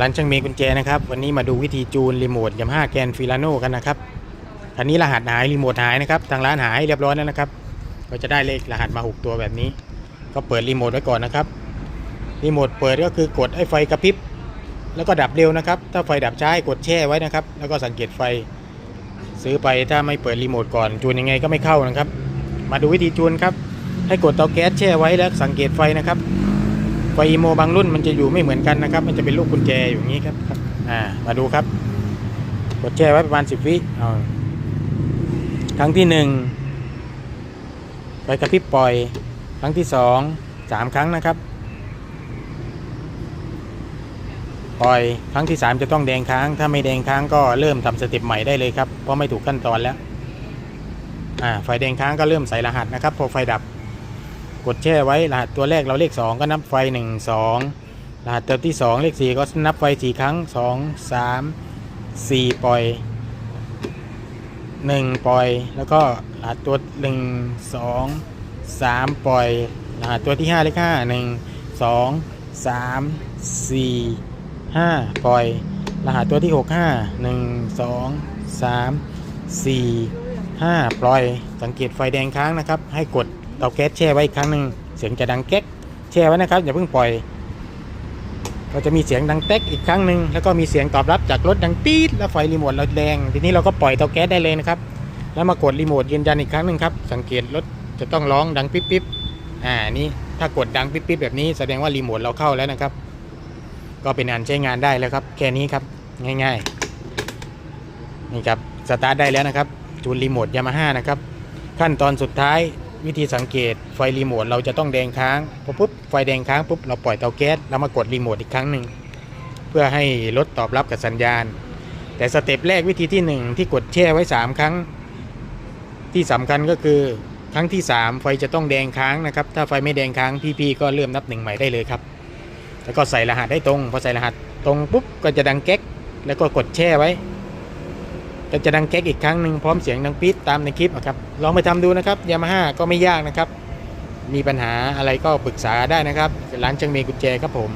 ร้านช่างเมย์กุญแจนะครับ วันนี้มาดูวิธีจูนรีโมทยามาฮ่าแกนฟิลาโนกันนะครับคันนี้รหัสหายรีโมทหายนะครับ ทางร้านหายเรียบร้อยแล้วนะครับ ก็จะได้เลขรหัสมา 6 ตัวแบบนี้ ก็เปิดรีโมทไว้ก่อนนะครับรีโมทเปิดก็คือกดให้ไฟกระพริบ แล้วก็ดับเร็วนะครับ ถ้าไฟดับช้าให้กดแช่ไว้นะครับ แล้วก็สังเกตไฟ ซื้อไปถ้าไม่เปิดรีโมทก่อนจูนยังไงก็ไม่เข้านะครับ มาดูวิธีจูนครับ ให้กดเตาแก๊สแช่ไว้แล้วสังเกตไฟนะครับ ไฟอีโมบางรุ่นมันจะอยู่ไม่เหมือนกันนะครับ มันจะเป็นลูกกุญแจอยู่อย่างนี้ครับครับอ่ามาดูครับกดแช่ไว้ประมาณสิบวิเอาครั้งที่หนึ่งไฟกระพริบปล่อย ครั้งที่สองสามครั้งนะครับ ปล่อยครั้งที่สามจะต้องแดงค้าง ถ้าไม่แดงค้างก็เริ่มทำสเต็ปใหม่ได้เลยครับ เพราะไม่ถูกขั้นตอนแล้วอ่าไฟแดงค้างก็เริ่มใส่รหัสนะครับพอไฟดับ กดแช่ไว้รหัสตัวแรกเราเลข 2 ก็นับไฟ 1 2 รหัสตัวที่ 2 เลข 4 ก็นับไฟ 4 ครั้ง 2 3 4 ปล่อย 1 ปล่อย แล้วก็รหัสตัว 1 2 3 ปล่อย รหัสตัวที่ 5 เลข 5 1 2 3 4 5 ปล่อย รหัสตัวที่ 6 5 1 2 3 4 5 ปล่อย สังเกตไฟแดงค้างนะครับ ให้กด เตาแก๊สแช่ไว้อีกครั้งหนึ่งเสียงจะดังแก๊กแช่ไว้นะครับอย่าเพิ่งปล่อย ก็จะมีเสียงดังแต๊กอีกครั้งหนึ่งแล้วก็มีเสียงตอบรับจากรถดังปี๊ดแล้วไฟรีโมทเราแดงทีนี้เราก็ปล่อยเตาแก๊สได้เลยนะครับ แล้วมากดรีโมทยืนยันอีกครั้งหนึ่งครับสังเกตรถจะต้องร้องดังปิ๊บปิ๊บอ่านี่ถ้ากดดังปิ๊บปิ๊บแบบนี้แสดงว่ารีโมทเราเข้าแล้วนะครับ ก็เป็นอันใช้งานได้แล้วครับ แค่นี้ครับง่าย ๆ นี่ครับสตาร์ทได้แล้วนะครับจูนรีโมทยามาฮ่านะครับ ขั้นตอนสุดท้าย วิธีสังเกตไฟรีโมทเราจะต้องแดงค้างพอปุ๊บไฟแดงค้างปุ๊บเราปล่อยเตาแก๊สแล้วมากดรีโมทอีกครั้งหนึ่งเพื่อให้รถตอบรับกับสัญญาณ แต่สเต็ปแรกวิธีที่ 1 ที่กดแช่ไว้ 3 ครั้ง ที่สำคัญก็คือครั้งที่ 3 ไฟจะต้องแดงค้างนะครับ ถ้าไฟไม่แดงค้างพี่ๆก็เริ่มนับหนึ่งใหม่ได้เลยครับแล้วก็ใส่รหัสให้ตรงพอใส่รหัสตรงปุ๊บก็จะดังแก๊กแล้วก็กดแช่ไว้ ก็จะดังแก๊กอีกครั้งหนึ่งพร้อมเสียงดังปี๊ดตามในคลิปนะครับลองไปทำดูนะครับยามาฮ่าก็ไม่ยากนะครับ มีปัญหาอะไรก็ปรึกษาได้นะครับร้านเชิงเมีกุญแจครับผม